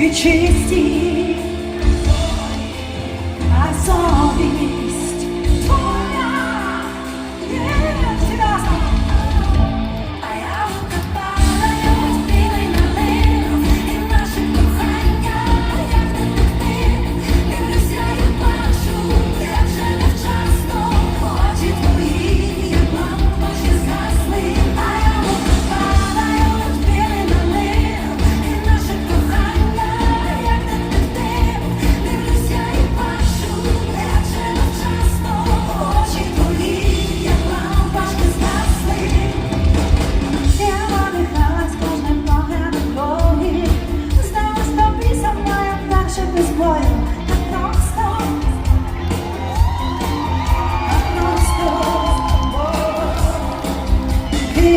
Üç esir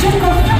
中国。